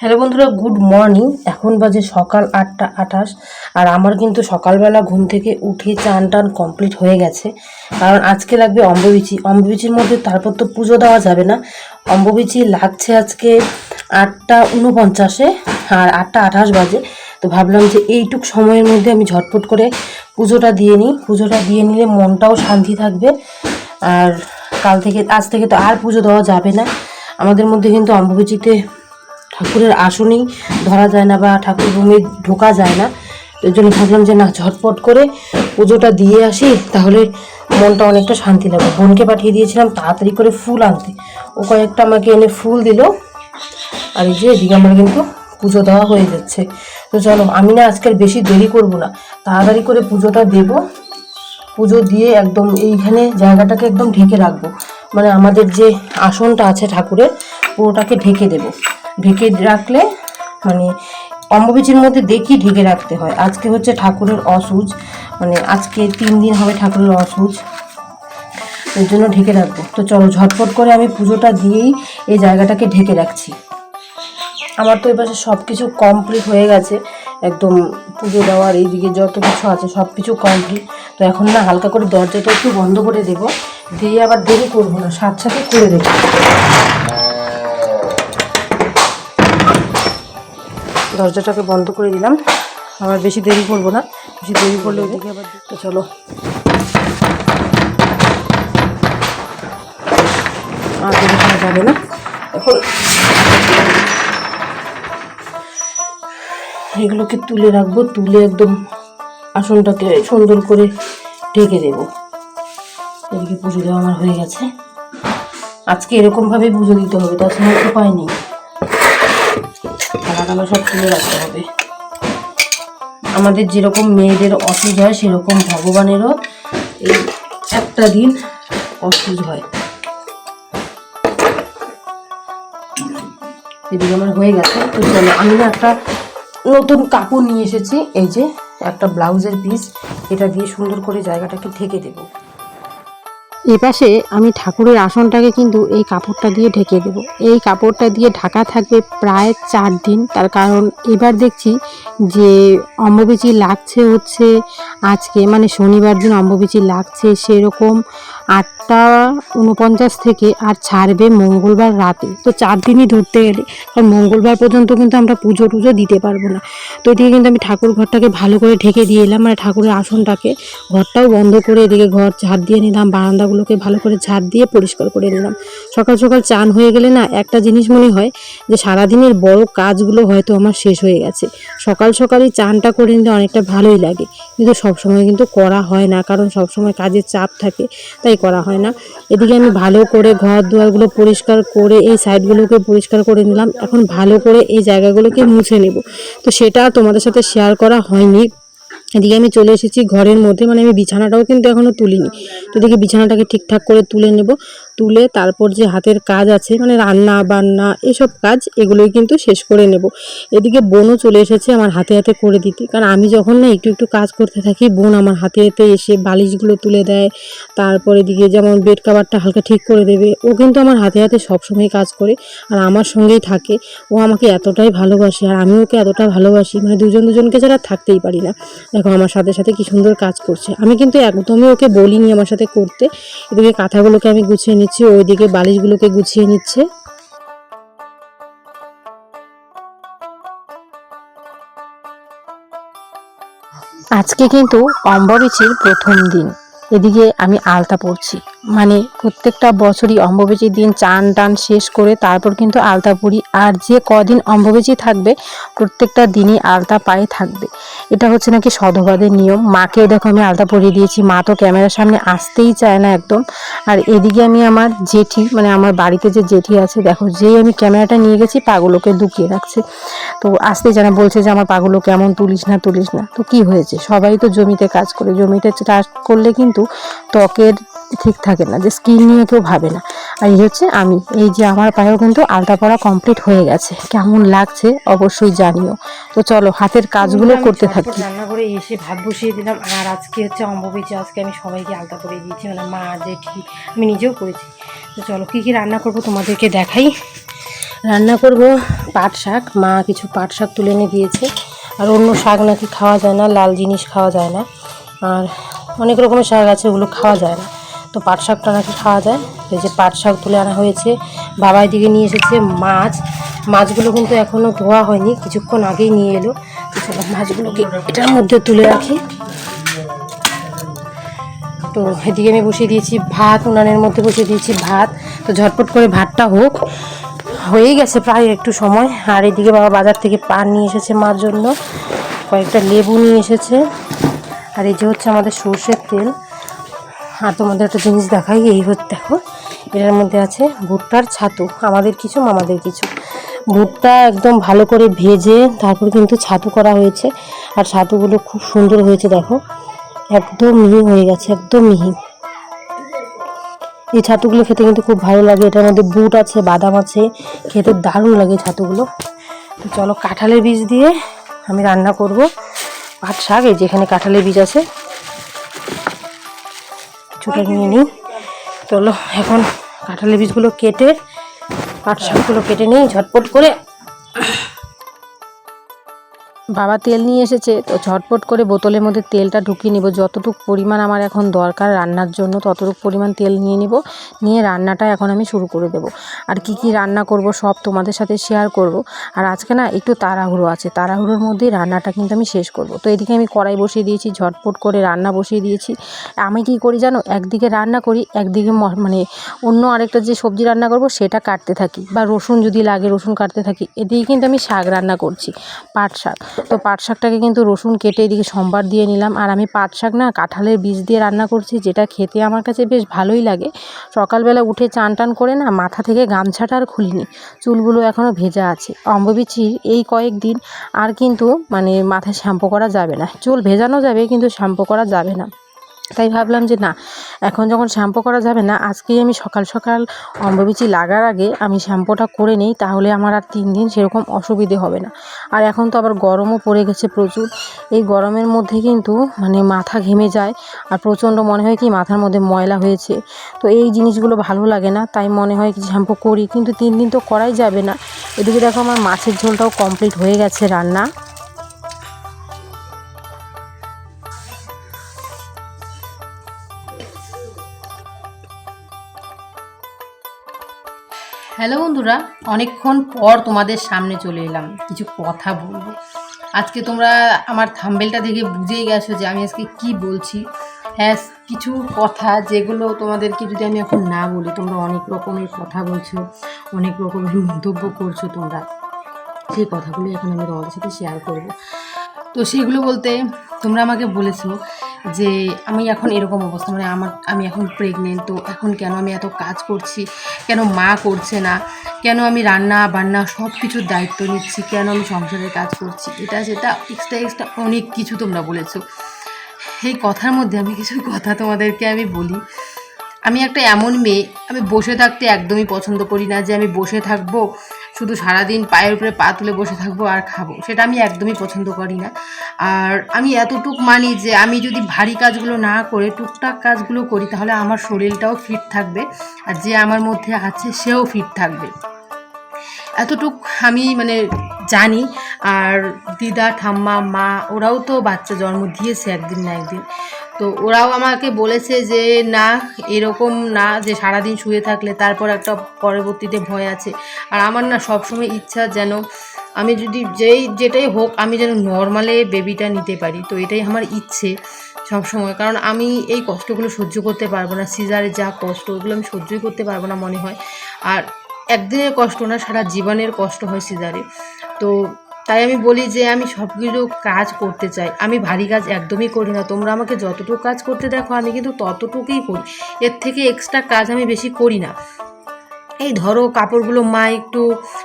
Hello বন্ধুরা, good morning. এখন বাজে সকাল আটটা আঠাশ, আর আমার কিন্তু সকালবেলা ঘুম থেকে উঠে চান টান কমপ্লিট হয়ে গেছে। কারণ আজকে লাগবে অম্ববিচি। অম্ববিচির মধ্যে তারপর তো পুজো দেওয়া যাবে না। অম্ববিচি লাগছে আজকে আটটা উনপঞ্চাশে, আর আটটা আঠাশ বাজে। তো ভাবলাম যে এইটুক সময়ের মধ্যে আমি ঝটপট করে পুজোটা দিয়ে নিই। পুজোটা দিয়ে নিলে মনটাও শান্তি থাকবে। আর কাল থেকে, আজ থেকে তো আর পুজো দেওয়া যাবে না। আমাদের মধ্যে কিন্তু অম্বুবাচিতে ঠাকুরের আসনেই ধরা যায় না বা ঠাকুর রুমে ঢোকা যায় না। তো জন্য ভাবলাম যে না, ঝটপট করে পুজোটা দিয়ে আসি, তাহলে মনটা অনেকটা শান্তি লাগবে। বোনকে পাঠিয়ে দিয়েছিলাম তাড়াতাড়ি করে ফুল আনতে। ও কয়েকটা আমাকে এনে ফুল দিল। আর এই যে এদিকে আমার কিন্তু পুজো দেওয়া হয়ে যাচ্ছে। তো চলো, আমি না আজকাল বেশি দেরি করব না। তাড়াতাড়ি করে পুজোটা দেব। পুজো দিয়ে একদম এইখানে জায়গাটাকে একদম ঢেকে রাখব। মানে আমাদের যে আসনটা আছে ঠাকুরের, পুরোটাকে ঢেকে দেব। ঢেকে রাখলে মানে অম্ববীচির মধ্যে দেখি ঢেকে রাখতে হয়। আজকে হচ্ছে ঠাকুরের অসুজ মানে আজকে তিন দিন হবে ঠাকুরের অসুজ। এর জন্য ঢেকে রাখব। তো চলো ঝটপট করে আমি পুজোটা দিয়েই এই জায়গাটাকে ঢেকে রাখছি। আমার তো এবার সব কিছু কমপ্লিট হয়ে গেছে। একদম পুজো দেওয়ার এইদিকে যত কিছু আছে সব কিছু কমপ্লিট তো এখন না হালকা করে দরজাটা একটু বন্ধ করে দেব। দিয়ে আবার দেরি করব না, সাথে সাথে করে দেবো। দরজাটাকে বন্ধ করে দিলাম। আবার বেশি দেরি করব না। বেশি দেরি করলে ওদিকে আবার তো চলো। আর দেরি করা যাবে না। এখন এগুলোকে তুলে রাখব তুলে একদম আসনটাকে সুন্দর করে ঢেকে দেবো। এদিকে পুজো দেওয়া আমার হয়ে গেছে। আজকে এরকমভাবে পুজো দিতে হবে তাছাড়া উপায় নেই। থালাগুলো সব তুলে রাখতে হবে। আমাদের যেরকম মেয়েদের অসুখ হয়, সেরকম ভগবানেরও এই একটা দিন অসুখ হয়। এদিকে আমার হয়ে গেছে। তো চলো, আমি না একটা নতুন কাপড় নিয়ে এসেছি। এই যে একটা ব্লাউজের পিস এটা দিয়ে সুন্দর করে জায়গাটাকে ঢেকে দেবো। এপাশে আমি ঠাকুরের আসনটাকে কিন্তু এই কাপড়টা দিয়ে ঢেকে দেব। এই কাপড়টা দিয়ে ঢাকা থাকবে প্রায় চার দিন। তার কারণ এবার দেখছি যে অম্ববিচি লাগছে হচ্ছে আজকে। মানে শনিবার দিন অম্ববিচি লাগছে সেরকম। আটটা উনপঞ্চাশ থেকে আর ছাড়বে মঙ্গলবার রাতে। তো চার দিনই ধরতে গেলে, কারণ মঙ্গলবার পর্যন্ত কিন্তু আমরা পুজো টুজো দিতে পারব না। তো এদিকে কিন্তু আমি ঠাকুর ঘরটাকে ভালো করে ঢেকে দিয়ে এলাম মানে ঠাকুরের আসনটাকে। ঘরটাও বন্ধ করে এদিকে ঘর ঝাড় দিয়ে নিলাম, বারান্দাগুলোকে ভালো করে ঝাড় দিয়ে পরিষ্কার করে নিলাম। সকাল সকাল চান হয়ে গেলে না, একটা জিনিস মনে হয় যে সারাদিনের বড় কাজগুলো হয়তো আমার শেষ হয়ে গেছে। সকাল সকালই চানটা করে নিতে অনেকটা ভালোই লাগে। কিন্তু সবসময় কিন্তু করা হয় না, কারণ সবসময় কাজের চাপ থাকে, তাই করা হয় না। এদিকে আমি ভালো করে ঘর দুয়ারগুলো পরিষ্কার করে এই সাইডগুলোকে পরিষ্কার করে নিলাম। এখন ভালো করে এই জায়গাগুলোকে মুছে নেব। তো সেটা তোমাদের সাথে শেয়ার করা হয়নি। এদিকে আমি চলে এসেছি ঘরের মধ্যে। মানে আমি বিছানাটাও কিন্তু এখনও তুলিনি। তো এদিকে বিছানাটাকে ঠিকঠাক করে তুলে নেব। তুলে তারপর যে হাতের কাজ আছে মানে রান্না, বান্না, এসব কাজ, এগুলোই কিন্তু শেষ করে নেব। এদিকে বোনও চলে এসেছে আমার হাতে হাতে করে দিতে। কারণ আমি যখন না একটু একটু কাজ করতে থাকি, বোন আমার হাতে হাতে এসে বালিশগুলো তুলে দেয়। তারপর এদিকে যেমন বেড কাভারটা হালকা ঠিক করে দেবে, ও কিন্তু আমার হাতে হাতে সবসময় কাজ করে আর আমার সঙ্গেই থাকে। ও আমাকে এতটাই ভালোবাসে আর আমি ওকে এতটা ভালোবাসি মানে দুজন দুজনকে ছাড়া থাকতেই পারি না। দেখো আমার সাথে সাথে কি সুন্দর কাজ করছে। আমি কিন্তু একদমই ওকে বলিনি আমার সাথে করতে। এদিকে কাঁথাগুলোকে আমি গুছিয়ে নিচ্ছি ওইদিকে বালিশগুলোকে গুছিয়ে নিচ্ছে। আজকে কিন্তু অম্ববিচির প্রথম দিন। এদিকে আমি আলতা পরছি। মানে প্রত্যেকটা বছরই অম্বুবাচীর দিন চান টান শেষ করে তারপর কিন্তু আলতা পড়ি আর যে কদিন অম্বুবাচী থাকবে, প্রত্যেকটা দিনই আলতা পায়ে থাকবে। এটা হচ্ছে নাকি সধবাদের নিয়ম। মাকে দেখো আমি আলতা পরিয়ে দিয়েছি। মা তো ক্যামেরার সামনে আসতেই চায় না একদম। আর এদিকে আমি আমার জেঠি মানে আমার বাড়িতে যে জেঠি আছে, দেখো যেই আমি ক্যামেরাটা নিয়ে গেছি, পাগুলোকে দুকিয়ে রাখছে। তো আসতেই জানা বলছে যে আমার পাগুলো কেমন, তুলিস না তুলিস না। তো কি হয়েছে? সবাই তো জমিতে কাজ করে। জমিতে চাষ করলে কিন্তু ত্বকের ঠিক থাকে না যে স্কিল নিয়ে কেউ ভাবে না। আর এই হচ্ছে আমি এই যে আমার পায়েও কিন্তু আলতা পড়া কমপ্লিট হয়ে গেছে। কেমন লাগছে অবশ্যই জানিও। তো চলো হাতের কাজগুলো করতে থাকি। রান্না করে এসে ভাত বসিয়ে দিলাম আর আজকে হচ্ছে অম্বুবাচী আজকে আমি সবাইকে আলতা করে দিয়েছি মানে মা জেঠি আমি নিজেও করেছি। তো চলো কী কী রান্না করব তোমাদেরকে দেখাই। রান্না করব পাট শাক মা কিছু পাট শাক তুলে এনে দিয়েছে। আর অন্য শাক নাকি খাওয়া যায় না লাল জিনিস খাওয়া যায় না। আর অনেক রকমের শাক আছে ওগুলো খাওয়া যায় না। তো পাট শাকটা নাকি খাওয়া যায়। তো এই যে পাট শাক তুলে আনা হয়েছে। বাবাই দিকে নিয়ে এসেছে মাছ। মাছগুলো কিন্তু এখনও ধোয়া হয়নি, কিছুক্ষণ আগেই নিয়ে এলো। মাছগুলোকে এটার মধ্যে তুলে রাখি। তো এদিকে আমি বসিয়ে দিয়েছি ভাত, উনানের মধ্যে বসিয়ে দিয়েছি ভাত। তো ঝটপট করে ভাতটা হোক। হয়েই গেছে প্রায় একটু সময়। আর এদিকে বাবা বাজার থেকে পান নিয়ে এসেছে মার জন্য। কয়েকটা লেবু নিয়ে এসেছে। আর এই যে হচ্ছে আমাদের সর্ষের তেল। আর তোমাদের একটা জিনিস দেখাই, এই হচ্ছে দেখো, এটার মধ্যে আছে ভুট্টার ছাতু, আমাদের কিছু, মামাদের কিছু। ভুট্টা একদম ভালো করে ভেজে তারপর কিন্তু ছাতু করা হয়েছে, আর ছাতুগুলো খুব সুন্দর হয়েছে দেখো। একদম মিহি হয়ে গেছে, একদম মিহি। এই ছাতুগুলো খেতে কিন্তু খুব ভালো লাগে, এটার মধ্যে বুট আছে, বাদাম আছে, খেতে দারুণ লাগে ছাতুগুলো। তো চলো কাঁঠালের বীজ দিয়ে আমি রান্না করব। পাট শাক, এই যেখানে কাঁঠালের বীজ আছে কিছুটা নিয়ে নিই। চলো এখন কাঁঠালের বীজগুলো কেটে পাট শাকগুলো কেটে নিই ঝটপট করে। বাবা তেল নিয়ে এসেছে, তো ঝটপট করে বোতলের মধ্যে তেলটা ঢুকিয়ে নিব। যতটুকু পরিমাণ আমার এখন দরকার রান্নার জন্য, ততটুকু পরিমাণ তেল নিয়ে নিব। নিয়ে রান্নাটা এখন আমি শুরু করে দেব। আর কি কি রান্না করব সব তোমাদের সাথে শেয়ার করব। আর আজকে না একটু তাড়াহুড়ো আছে, তাড়াহুড়োর মধ্যেই রান্নাটা কিন্তু আমি শেষ করব। তো এদিকে আমি কড়াই বসিয়ে দিয়েছি, ঝটপট করে রান্না বসিয়ে দিয়েছি। আমি কি করি জানো, একদিকে রান্না করি, একদিকে মানে অন্য আরেকটা যে সবজি রান্না করব সেটা কাটতে থাকি। বা রসুন যদি লাগে রসুন কাটতে থাকি, এদিকে কিন্তু আমি শাক রান্না করছি, পাট শাক। তো পাট শাকটাকে কিন্তু রসুন কেটে এদিকে সম্বার দিয়ে নিলাম। আর আমি পাট শাক না কাঁঠালের বীজ দিয়ে রান্না করছি, যেটা খেতে আমার কাছে বেশ ভালোই লাগে। সকালবেলা উঠে চান টান করে না মাথা থেকে গামছাটা আর খুলিনি। চুলগুলো এখনও ভেজা আছে। অম্ববিচির এই কয়েকদিন আর কিন্তু মানে মাথায় শ্যাম্পু করা যাবে না। চুল ভেজানো যাবে, কিন্তু শ্যাম্পু করা যাবে না। তাই ভাবলাম যে না, এখন যখন শ্যাম্পু করা যাবে না, আজকেই আমি সকাল সকাল অম্ববিচি লাগার আগে আমি শ্যাম্পুটা করে নিই, তাহলে আমার আর তিন দিন সেরকম অসুবিধে হবে না। আর এখন তো আবার গরমও পড়ে গেছে প্রচুর। এই গরমের মধ্যে কিন্তু মানে মাথা ঘেমে যায়, আর প্রচণ্ড মনে হয় কি মাথার মধ্যে ময়লা হয়েছে। তো এই জিনিসগুলো ভালো লাগে না, তাই মনে হয় কি শ্যাম্পু করি, কিন্তু তিন দিন তো করাই যাবে না। এদিকে দেখো আমার মাছের ঝোলটাও কমপ্লিট হয়ে গেছে রান্না। হ্যালো বন্ধুরা, অনেকক্ষণ পর তোমাদের সামনে চলে এলাম। কিছু কথা বলব। আজকে তোমরা আমার থাম্বেলটা দেখে বুঝেই গেছো যে আমি আজকে কি বলছি। হ্যাঁ কিছু কথা যেগুলো তোমাদেরকে যদি আমি এখন না বলি, তোমরা অনেক রকমের কথা বলছো, অনেক রকমের মন্তব্য করছ তোমরা। সেই কথাগুলি এখন আমি তোমাদের সাথে শেয়ার করব। তো সেগুলো বলতে তোমরা আমাকে বলেছ যে আমি এখন এরকম অবস্থা মানে আমার, আমি এখন প্রেগনেন্ট তো এখন কেন আমি এত কাজ করছি? কেন মা করছে না? কেন আমি রান্না বান্না সব কিছুর দায়িত্ব নিচ্ছি? কেন আমি সংসারের কাজ করছি? এটা, সেটা এক্সট্রা এক্সট্রা অনেক কিছু তোমরা বলেছ। এই কথার মধ্যে আমি কিছু কথা তোমাদেরকে আমি বলি। আমি একটা এমন মেয়ে, আমি বসে থাকতে একদমই পছন্দ করি না যে আমি বসে থাকব, শুধু সারাদিন পায়ের উপরে পা তুলে বসে থাকব আর খাব, সেটা আমি একদমই পছন্দ করি না। আর আমি এতটুক মানি যে আমি যদি ভারী কাজগুলো না করে টুকটাক কাজগুলো করি, তাহলে আমার শরীরটাও ফিট থাকবে আর যে আমার মধ্যে আছে সেও ফিট থাকবে। এতটুক আমি মানে জানি। আর দিদা, ঠাম্মা, মা, ওরাও তো বাচ্চা জন্ম দিয়েছে একদিন না একদিন। তো ওরাও আমাকে বলেছে যে, না, এরকম না, যে সারাদিন শুয়ে থাকলে তারপর একটা পরবর্তীতে ভয় আছে। আর আমার না সবসময় ইচ্ছা যেন আমি যদি যেই, যেটাই হোক, আমি যেন নর্মালে বেবিটা নিতে পারি। তো এটাই আমার ইচ্ছে সবসময়। কারণ আমি এই কষ্টগুলো সহ্য করতে পারব না। সিজারে যা কষ্ট, ওগুলো আমি সহ্যই করতে পারব না মনে হয়। আর একদিনের কষ্ট না, সারা জীবনের কষ্ট হয় সিজারে। তো তাই আমি বলি যে আমি সব কিছু কাজ করতে চাই। আমি ভারী কাজ একদমই করি না। তোমরা আমাকে যতটুকু কাজ করতে দেখো, আমি কিন্তু ততটুকুই করি। এর থেকে এক্সট্রা কাজ আমি বেশি করি না। এই ধরো কাপড়গুলো মা একটু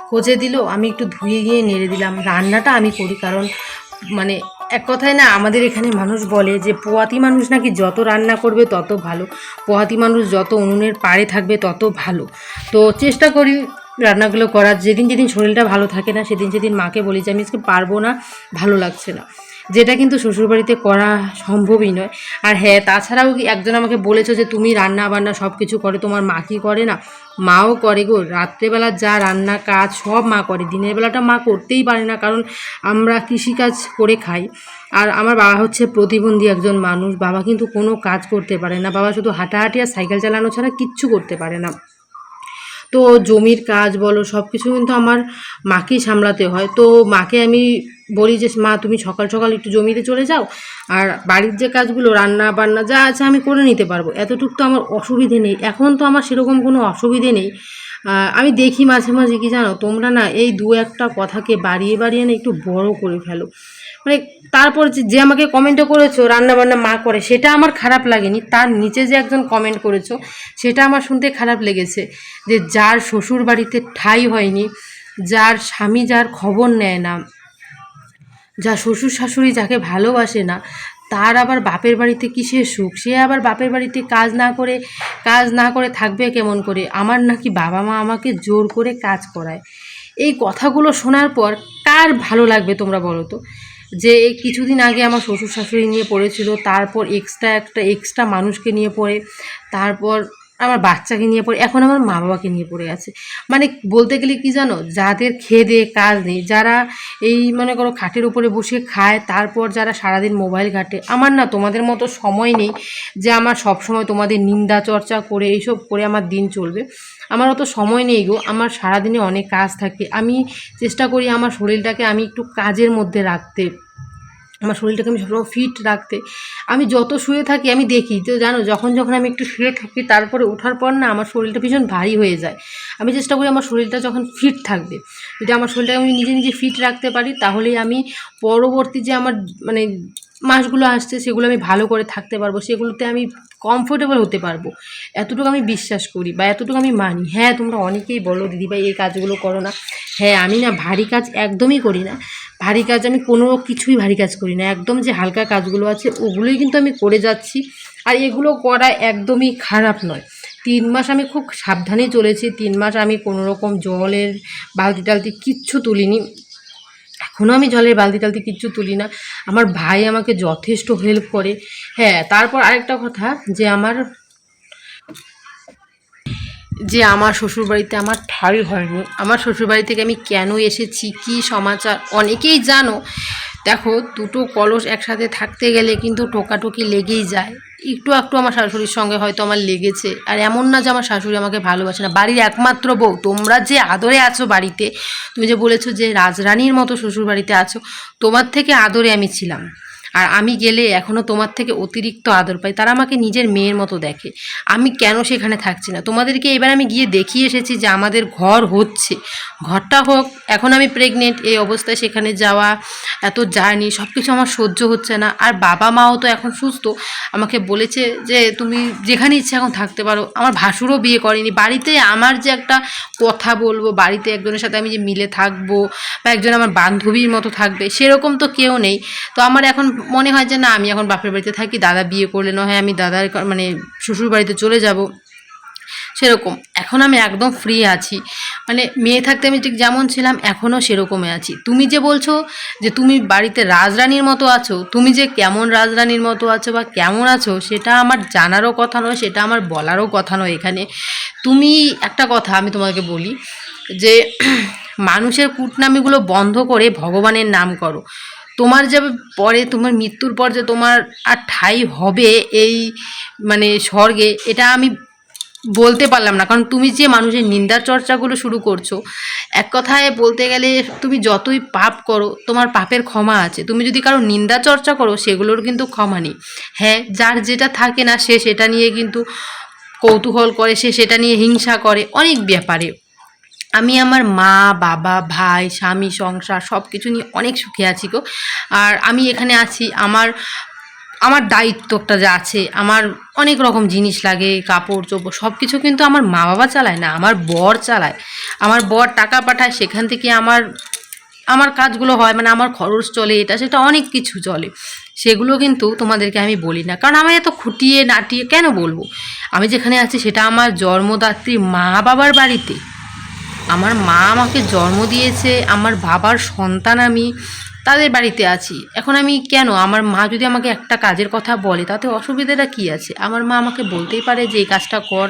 খোঁজে দিল, আমি একটু ধুয়ে গিয়ে নেড়ে দিলাম। রান্নাটা আমি করি, কারণ মানে এক কথায় না, আমাদের এখানে মানুষ বলে যে পোয়াতি মানুষ নাকি যত রান্না করবে তত ভালো। পোয়াতি মানুষ যত উনুনের পাড়ে থাকবে তত ভালো। তো চেষ্টা করি রান্নাগুলো করার, যেদিন যেদিন শরীরটা ভালো থাকে না, সেদিন সেদিন মাকে বলি যে, আমি আজকে পারব না, ভালো লাগছে না। যেটা কিন্তু শ্বশুরবাড়িতে করা সম্ভবই নয়। আর হ্যাঁ তাছাড়াও একজন আমাকে বলেছ যে, তুমি রান্না বান্না সব কিছু করে, তোমার মা কি করে না? মাও করে গো, রাত্রেবেলা যা রান্না কাজ সব মা করে, দিনের বেলাটা মা করতেই পারে না, কারণ আমরা কৃষিকাজ করে খাই। আর আমার বাবা হচ্ছে প্রতিবন্ধী একজন মানুষ, বাবা কিন্তু কোনো কাজ করতে পারে না, বাবা শুধু হাঁটাহাঁটি আর সাইকেল চালানো ছাড়া কিচ্ছু করতে পারে না। তো জমির কাজ বলো সব কিছু কিন্তু আমার মাকেই সামলাতে হয়। তো মাকে আমি বলি যে, মা, তুমি সকাল সকাল একটু জমিতে চলে যাও আর বাড়ির যে কাজগুলো, রান্না বান্না যা আছে আমি করে নিতে পারব। এতটুকু তো আমার অসুবিধে নেই। এখন তো আমার সেরকম কোনো অসুবিধে নেই। আমি দেখি মাঝে মাঝে কি জানো, তোমরা না এই দু একটা কথাকে বাড়িয়ে বাড়িয়ে না একটু বড় করে ফেলো। মানে তারপর যে- আমাকে কমেন্টও করেছ রান্না বান্না মা করে, সেটা আমার খারাপ লাগেনি। তার নিচে যে একজন কমেন্ট করেছ, সেটা আমার শুনতে খারাপ লেগেছে যে যার শ্বশুর বাড়িতে ঠাঁই হয়নি, যার স্বামী যার খবর নেয় না যা শ্বশুর শাশুড়ি যাকে ভালোবাসে না, তার আবার বাপের বাড়িতে কিসের সুখ? সে আবার বাপের বাড়িতে কাজ না করে, কাজ না করে থাকবে কেমন করে? আমার নাকি বাবা মা আমাকে জোর করে কাজ করায়। এই কথাগুলো শোনার পর কার ভালো লাগবে তোমরা বলো তো? যে এই কিছুদিন আগে আমার শ্বশুর শাশুড়ি নিয়ে পড়েছিল, তারপর এক্সট্রা একটা এক্সট্রা মানুষকে নিয়ে পড়ে, তারপর আমার বাচ্চাকে নিয়ে পড়ে, এখন আমার মা বাবাকে নিয়ে পড়ে আছে। মানে বলতে গেলে কি জানো, যাদের খেয়ে দেয়ে কাজ নেই, যারা এই মনে করো খাটের উপরে বসে খায়, তারপর যারা সারাদিন মোবাইল ঘাটে, আমার না তোমাদের মতো সময় নেই যে আমার সব সময় তোমাদের নিন্দা চর্চা করে, এইসব করে আমার দিন চলবে। আমার অত সময় নেই গো, আমার সারাদিনে অনেক কাজ থাকে। আমি চেষ্টা করি আমার শরীরটাকে আমি একটু কাজের মধ্যে রাখতে, আমার শরীরটাকে আমি সবসময় ফিট রাখতে। আমি যত শুয়ে থাকি আমি দেখি, তো জানো, যখন যখন আমি একটু শুয়ে থাকি তারপরে ওঠার পর না আমার শরীরটা ভীষণ ভারী হয়ে যায়। আমি চেষ্টা করি আমার শরীরটা যখন ফিট থাকবে, যদি আমার শরীরটাকে আমি নিজে নিজে ফিট রাখতে পারি তাহলেই আমি পরবর্তী যে আমার মানে মাসগুলো আসছে, সেগুলো আমি ভালো করে থাকতে পারব, সেগুলোতে আমি কমফোর্টেবল হতে পারব। এতটুকু আমি বিশ্বাস করি বা এতটুকু আমি মানি। হ্যাঁ তোমরা অনেকেই বলো, দিদিভাই, এই কাজগুলো করো না। হ্যাঁ আমি না ভারী কাজ একদমই করি না। ভারী কাজ আমি কোনো কিছুই ভারী কাজ করি না। একদম যে হালকা কাজগুলো আছে, ওগুলোই কিন্তু আমি করে যাচ্ছি। আর এগুলো করা একদমই খারাপ নয়। তিন মাস আমি খুব সাবধানেই চলেছি। তিন মাস আমি কোনো রকম জলের বালতি টালতি কিচ্ছু তুলিনি। এখনও আমি জলের বালতি টালতি কিচ্ছু তুলি না। আমার ভাই আমাকে যথেষ্ট হেল্প করে। হ্যাঁ তারপর আরেকটা কথা যে আমার যে আমার শ্বশুরবাড়িতে আমার ঠাঁই হয়নি। আমার শ্বশুরবাড়ি থেকে আমি কেন এসেছি, কি সমাচার, অনেকেই জানো। দেখো, দুটো কলস একসাথে থাকতে গেলে কিন্তু টোকাটুকি লেগেই যায়। একটু একটু আমার শাশুড়ির সঙ্গে হয়তো আমার লেগেছে। আর এমন না যে আমার শাশুড়ি আমাকে ভালোবাসে না। বাড়ির একমাত্র বউ। তোমরা যে আদরে আছো বাড়িতে, তুমি যে বলেছ যে রাজরানীর মতো শ্বশুর বাড়িতে আছো, তোমার থেকে আদরে আমি ছিলাম। আর আমি গেলে এখনও তোমার থেকে অতিরিক্ত আদর পাই। তারা আমাকে নিজের মেয়ের মতো দেখে। আমি কেন সেখানে থাকছি না? তোমাদেরকে এবার আমি গিয়ে দেখিয়ে এসেছি যে আমাদের ঘর হচ্ছে। ঘরটা হোক, এখন আমি প্রেগনেন্ট এই অবস্থায় সেখানে যাওয়া, এত জার্নি সব কিছু আমার সহ্য হচ্ছে না। আর বাবা মাও তো এখন সুস্থ। আমাকে বলেছে যে, তুমি যেখানে ইচ্ছে এখন থাকতে পারো। আমার ভাসুরও বিয়ে করেনি। বাড়িতে আমার যে একটা কথা বলব, বাড়িতে একজনের সাথে আমি যে মিলে থাকব বা একজন আমার বান্ধবীর মতো থাকবে, সেরকম তো কেউ নেই। তো আমার এখন মনে হয় যে না, আমি এখন বাপের বাড়িতে থাকি, দাদা বিয়ে করলে না হয় আমি দাদার মানে শ্বশুর বাড়িতে চলে যাব। সেরকম। এখন আমি একদম ফ্রি আছি। মানে মেয়ে থাকতে আমি ঠিক যেমন ছিলাম, এখনও সেরকমই আছি। তুমি যে বলছো যে তুমি বাড়িতে রাজরানীর মতো আছো, তুমি যে কেমন রাজরানীর মতো আছো বা কেমন আছো, সেটা আমার জানারও কথা নয়, সেটা আমার বলারও কথা নয় এখানে। তুমি একটা কথা আমি তোমাকে বলি, যে মানুষের কূটনামিগুলো বন্ধ করে ভগবানের নাম করো। তোমার যে পরে, তোমার মৃত্যুর পর যে তোমার আর ঠাই হবে এই মানে স্বর্গে, এটা আমি বলতে পারলাম না। কারণ তুমি যে মানুষের নিন্দার চর্চাগুলো শুরু করছ, এক কথায় বলতে গেলে তুমি যতই পাপ করো, তোমার পাপের ক্ষমা আছে। তুমি যদি কারও নিন্দা চর্চা করো, সেগুলোর কিন্তু ক্ষমা নেই। হ্যাঁ যার যেটা থাকে না, সে সেটা নিয়ে কিন্তু কৌতূহল করে, সে সেটা নিয়ে হিংসা করে, অনেক ব্যাপারে। আমি আমার মা, বাবা, ভাই, স্বামী, সংসার সব কিছু নিয়ে অনেক সুখে আছি গো। আর আমি এখানে আছি, আমার আমার দায়িত্বটা যা আছে, আমার অনেক রকম জিনিস লাগে, কাপড়, চোপড় সব কিছু কিন্তু আমার মা বাবা চালায় না, আমার বর চালায়। আমার বর টাকা পাঠায়, সেখান থেকে আমার আমার কাজগুলো হয় মানে আমার খরচ চলে, এটা সেটা অনেক কিছু চলে। সেগুলো কিন্তু তোমাদেরকে আমি বলি না, কারণ আমি এত খুঁটিয়ে, নাটিয়ে কেন বলব? আমি যেখানে আছি সেটা আমার জন্মদাত্রী মা বাবার বাড়িতে। আমার মা আমাকে জন্ম দিয়েছে আমার বাবার সন্তান আমি। তাদের বাড়িতে আছি। এখন আমি কেন? আমার মা যদি আমাকে একটা কাজের কথা বলে, তাতে অসুবিধাটা কী আছে? আমার মা আমাকে বলতেই পারে যে, এই কাজটা কর।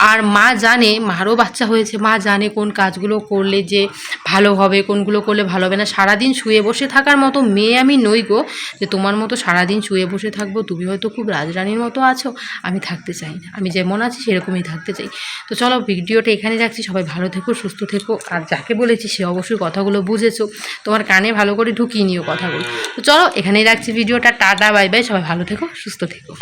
আর মা জানে, মারও বাচ্চা হয়েছে, মা জানে কোন কাজগুলো করলে যে ভালো হবে, কোনগুলো করলে ভালো হবে না। সারাদিন শুয়ে বসে থাকার মতো মেয়ে আমি নই গো। যে তোমার মতো সারাদিন শুয়ে বসে থাকব, তুমি হয়তো খুব রাজরানীর মতো আছো, আমি থাকতে চাই না। আমি যেমন আছি, সেরকমই থাকতে চাই। তো চলো, ভিডিওটা এখানে রাখছি। সবাই ভালো থেকো, সুস্থ থেকো। আর যাকে বলেছি, সে অবশ্যই কথাগুলো বুঝেছ। তোমার কানে ভালো করে ঢুকিয়ে কথা বলি তো চলো, এখানেই রাখছি ভিডিওটা। টাটা, বাই বাই, সবাই ভালো থেকো, সুস্থ থেকো।